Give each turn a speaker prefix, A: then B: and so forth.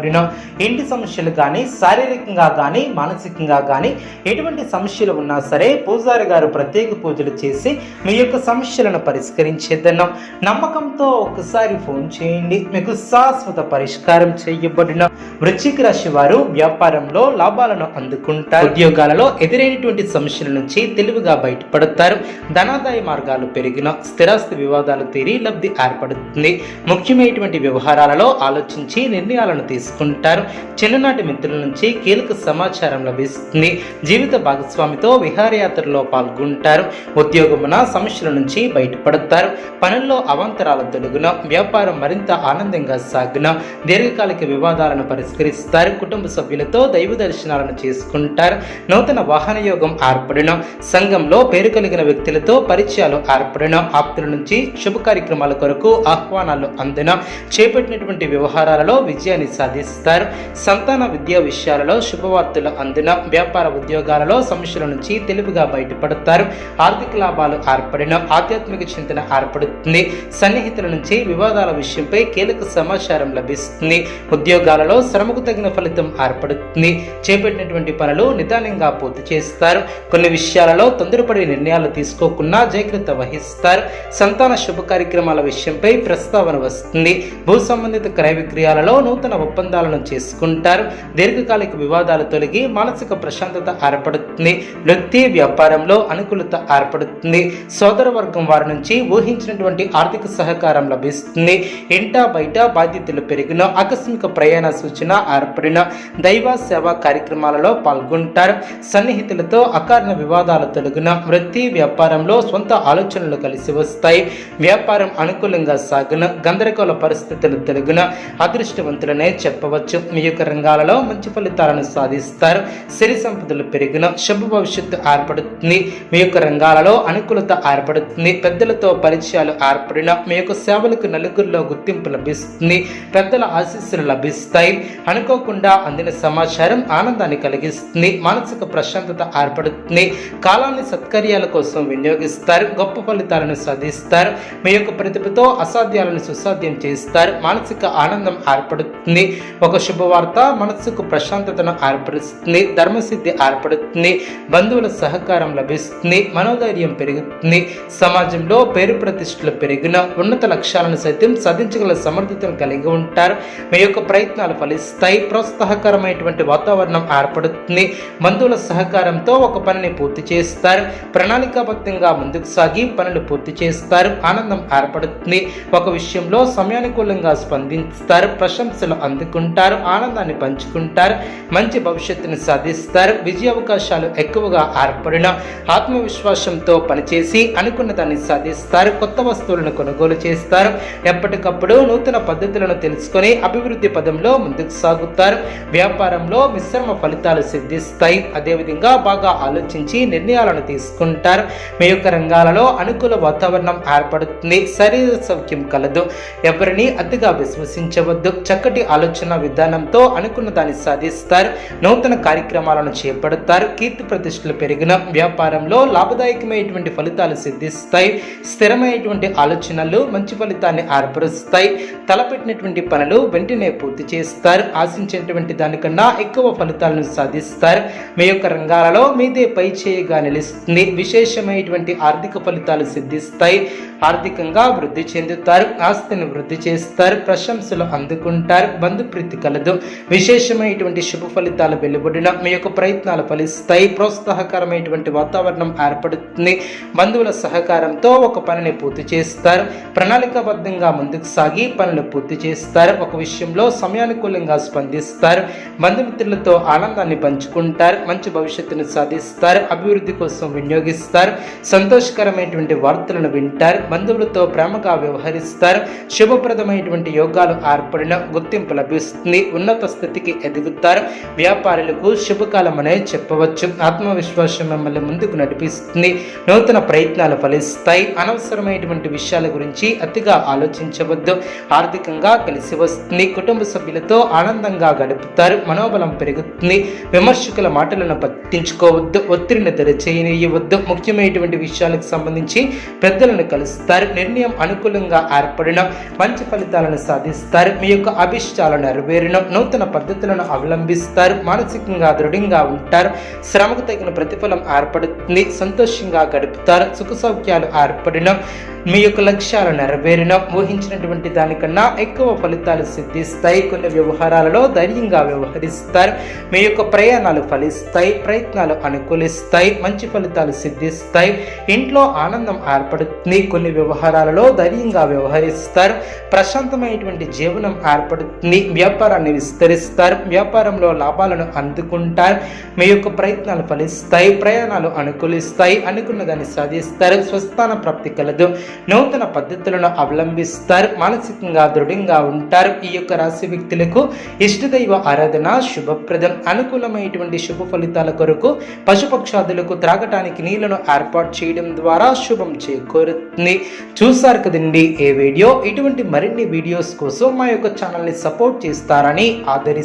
A: చేయబడిన ఇంటి సమస్యలు కానీ శారీరకంగా కానీ మానసికంగా కానీ ఎటువంటి సమస్యలు ఉన్నా సరే పూజారి గారు ప్రత్యేక పూజలు చేసి మీ యొక్క సమస్యలను పరిష్కరించేద్దన్నాం నమ్మకంతో ఒకసారి ఫోన్ చేయండి. మీకు శాశ్వత పరిష్కారం చేయబడిన వృశ్చిక రాశి వారు వ్యాపారంలో లాభాలను అందుకుంటారు. ఉద్యోగాలలో ఎదురైనటువంటి సమస్యల నుంచి తెలివిగా బయటపడతారు. ధనాదాయ మార్గాలు పెరిగిన స్థిరాస్తి వివాదాలు తీరి లబ్ధి ఏర్పడుతుంది. ముఖ్యమైనటువంటి వ్యవహారాలలో ఆలోచించి నిర్ణయాలను తీసుకు తీసుకుంటారు. చిన్ననాటి మిత్రుల నుంచి కీలక సమాచారం లభిస్తుంది. జీవిత భాగస్వామితో విహారయాత్రలో పాల్గొంటారు. ఉద్యోగమున సమస్యల నుంచి బయటపడతారు. పనుల్లో అవాంతరాల తొలగున వ్యాపారం మరింత ఆనందంగా సాగున దీర్ఘకాలిక వివాదాలను పరిష్కరిస్తారు. కుటుంబ సభ్యులతో దైవ దర్శనాలను చేసుకుంటారు. నూతన వాహన యోగం ఏర్పడిన. సంఘంలో పేరు కలిగిన వ్యక్తులతో పరిచయాలు ఏర్పడిన. ఆప్తుల నుంచి శుభ కార్యక్రమాల కొరకు ఆహ్వానాలు అందిన. చేపట్టినటువంటి వ్యవహారాలలో విజయాన్ని సాధిస్తారు. సంతాన విద్యా విషయాలలో శుభవార్తలు అందిన వ్యాపార ఉద్యోగాలలో సమస్యల నుంచి తెలివిగా బయటపడతారు. ఆర్థిక లాభాలు ఏర్పడిన ఆధ్యాత్మిక చింతన ఏర్పడుతుంది. సన్నిహితుల నుంచి వివాదాల విషయంపై కీలక సమాచారం లభిస్తుంది. ఉద్యోగాలలో శ్రమకు తగిన ఫలితం ఏర్పడుతుంది. చేపట్టినటువంటి పనులు నిదానంగా పూర్తి చేస్తారు. కొన్ని విషయాలలో తొందరపడి నిర్ణయాలు తీసుకోకుండా జాగ్రత్త వహిస్తారు. సంతాన శుభ కార్యక్రమాల విషయంపై ప్రస్తావన వస్తుంది. భూ సంబంధిత క్రయ విక్రయాలలో నూతన ఒప్పందాలను చేసుకుంటారు. దీర్ఘకాలిక వివాదాలు తొలగి మానసిక ప్రశాంతత ఏర్పడుతుంది. వృత్తి వ్యాపారంలో అనుకూలత ఏర్పడుతుంది. సోదర వర్గం వారి నుంచి ఊహించినటువంటి ఆర్థిక సహకారం లభిస్తుంది. ఇంట బయట బాధ్యతలు పెరిగిన ఆకస్మిక ప్రయాణ సూచన ఏర్పడిన దైవ సేవా కార్యక్రమాలలో పాల్గొంటారు. సన్నిహితులతో అకారణ వివాదాలు తొలగిన వృత్తి వ్యాపారంలో సొంత ఆలోచనలు కలిసి వస్తాయి. వ్యాపారం అనుకూలంగా సాగున గందరగోళ పరిస్థితులు తొలగిన అదృష్టవంతులనే చెప్పవచ్చు. మీ యొక్క రంగాలలో మంచి ఫలితాలను సాధిస్తారు. సిరి సంపదలు పెరిగిన శుభ భవిష్యత్తు ఏర్పడుతుంది. మీ యొక్క రంగాలలో అనుకూలత ఏర్పడుతుంది. పెద్దలతో పరిచయాలు ఏర్పడిన మీ యొక్క సేవలకు నలుగురిలో గుర్తింపు లభిస్తుంది. పెద్దల ఆశీస్సులు లభిస్తాయి. అనుకోకుండా అందిన సమాచారం ఆనందాన్ని కలిగిస్తుంది. మానసిక ప్రశాంతత ఏర్పడుతుంది. కాలాన్ని సత్కర్యాల కోసం వినియోగిస్తారు. గొప్ప ఫలితాలను సాధిస్తారు. మీ యొక్క ప్రతిభతో అసాధ్యాలను సుసాధ్యం చేస్తారు. మానసిక ఆనందం ఏర్పడుతుంది. ఒక శుభవార్త. మనస్సుకు ప్రశాంతతను ఏర్పరుస్తుంది. ధర్మసిద్ధి ఏర్పడుతుంది. బంధువుల సహకారం లభిస్తుంది. మనోధైర్యం పెరుగుతుంది. సమాజంలో పేరు ప్రతిష్టలు పెరిగిన ఉన్నత లక్ష్యాలను సైతం సాధించగల సమర్థతను కలిగి ఉంటారు. మీ యొక్క ప్రయత్నాలు ఫలిస్తాయి. ప్రోత్సాహకరమైనటువంటి వాతావరణం ఏర్పడుతుంది. బంధువుల సహకారంతో ఒక పనిని పూర్తి చేస్తారు. ప్రణాళికాబద్ధంగా ముందుకు సాగి పనులు పూర్తి చేస్తారు. ఆనందం ఏర్పడుతుంది. ఒక విషయంలో సమయానుకూలంగా స్పందిస్తారు. ప్రశంసలు అందుకుంటారు ఆనందాన్ని పంచుకుంటారు మంచి భవిష్యత్తును సాధిస్తారు విజయ అవకాశాలు ఎక్కువగా ఏర్పడిన ఆత్మవిశ్వాసంతో పనిచేసి అనుకున్న దాన్ని సాధిస్తారు కొత్త వస్తువులను కొనుగోలు చేస్తారు ఎప్పటికప్పుడు నూతన పద్ధతులను తెలుసుకొని అభివృద్ధి పదంలో ముందుకు సాగుతారు వ్యాపారంలో మిశ్రమ ఫలితాలు సిద్ధిస్తాయి అదేవిధంగా బాగా ఆలోచించి నిర్ణయాలను తీసుకుంటారు మీ యొక్క రంగాలలో అనుకూల వాతావరణం ఏర్పడుతుంది శరీర సౌఖ్యం కలదు ఎవరిని అతిగా విశ్వసించవద్దు చక్కటి ఆలోచన విధానంతో అనుకున్న దాన్ని సాధిస్తారు. నూతన కార్యక్రమాలను చేపడతారు. కీర్తి ప్రతిష్టలు పెరిగిన వ్యాపారంలో లాభదాయకమైనటువంటి ఫలితాలు సిద్ధిస్తాయి. స్థిరమైనటువంటి ఆలోచనలు మంచి ఫలితాన్ని ఏర్పరుస్తాయి. తలపెట్టినటువంటి పనులు వెంటనే పూర్తి చేస్తారు. ఆశించినటువంటి దానికన్నా ఎక్కువ ఫలితాలను సాధిస్తారు. మీ యొక్క రంగాలలో మీదే పై చేయగా నిలుస్తుంది. విశేషమైనటువంటి ఆర్థిక ఫలితాలు సిద్ధిస్తాయి. ఆర్థికంగా వృద్ధి చెందుతారు ఆస్తిని వృద్ధి చేస్తారు ప్రశంసలు అందుకుంటారు బంధుప్రీతి కలదు. విశేషమైనటువంటి శుభ ఫలితాలు వెలువడిన మీ యొక్క ప్రయత్నాలు ఫలిస్తాయి. ప్రోత్సాహకరమైనటువంటి వాతావరణం ఏర్పడుతుంది. బంధువుల సహకారంతో ఒక పనిని పూర్తి చేస్తారు. ప్రణాళికాబద్ధంగా ముందుకు సాగి పనులు పూర్తి చేస్తారు. ఒక విషయంలో సమయానుకూలంగా స్పందిస్తారు. బంధుమిత్రులతో ఆనందాన్ని పంచుకుంటారు. మంచి భవిష్యత్తును సాధిస్తారు. అభివృద్ధి కోసం వినియోగిస్తారు. సంతోషకరమైనటువంటి వార్తలను వింటారు. బంధువులతో ప్రేమగా వ్యవహరిస్తారు. శుభప్రదమైనటువంటి యోగాలు ఏర్పడిన గుర్తింపు లభిస్తుంది. ఉన్నత స్థితికి ఎదుగుతారు. వ్యాపారులకు శుభకాలం అనే చెప్పవచ్చు. ఆత్మవిశ్వాసం మిమ్మల్ని ముందుకు నడిపిస్తుంది. నూతన ప్రయత్నాలు ఫలిస్తాయి. అనవసరమైనటువంటి విషయాల గురించి అతిగా ఆలోచించవద్దు. ఆర్థికంగా కలిసి వస్తుంది. కుటుంబ సభ్యులతో ఆనందంగా గడుపుతారు. మనోబలం పెరుగుతుంది. విమర్శకుల మాటలను పట్టించుకోవద్దు. ఒత్తిడిని తెరచేయనియవద్దు. ముఖ్యమైనటువంటి విషయాలకు సంబంధించి పెద్దలను కలుస్తారు. నిర్ణయం అనుకూలంగా ఏర్పడిన మంచి ఫలితాలను సాధిస్తారు మీ యొక్క అభిష్టాలను నెరవేరిన నూతన పద్ధతులను అవలంబిస్తారు మానసికంగా దృఢంగా ఉంటారు శ్రమకు తగిన ప్రతిఫలం ఏర్పడుతుంది సంతోషంగా గడుపుతారు సుఖ సౌఖ్యాలు ఏర్పడిన మీ యొక్క లక్ష్యాలు నెరవేరిన ఊహించినటువంటి దానికన్నా ఎక్కువ ఫలితాలు సిద్ధిస్తాయి కొన్ని వ్యవహారాలలో ధైర్యంగా వ్యవహరిస్తారు మీ యొక్క ప్రయాణాలు ఫలిస్తాయి ప్రయత్నాలు అనుకూలిస్తాయి మంచి ఫలితాలు సిద్ధిస్తాయి ఇంట్లో ఆనందం ఏర్పడుతుంది కొన్ని వ్యవహారాలలో ధైర్యంగా వ్యవహరిస్తారు. ప్రశాంతమైనటువంటి జీవనం ఏర్పడుతుంది. వ్యాపారాన్ని విస్తరిస్తారు. వ్యాపారంలో లాభాలను అందుకుంటారు. మీ యొక్క ప్రయత్నాలు ఫలిస్తాయి. ప్రయాణాలు అనుకూలిస్తాయి. అనుకున్న దాన్ని సాధిస్తారు. స్వస్థాన ప్రాప్తి కలదు. నూతన పద్ధతులను అవలంబిస్తారు. మానసికంగా దృఢంగా ఉంటారు. ఈ యొక్క రాశి వ్యక్తులకు ఇష్టదైవ ఆరాధన శుభప్రదం. అనుకూలమైనటువంటి శుభ ఫలితాల కొరకు పశుపక్షాదులకు త్రాగటానికి నీళ్ళను ఏర్పాటు చేయడం ద్వారా శుభం చేకూరుతుంది. చూసారు కదండి ఏ వీడియో. ఇటువంటి మరిన్ని వీడియోస్ కోసం మా యొక్క ఛానల్ని సపోర్ట్ చేస్తారని ఆదరి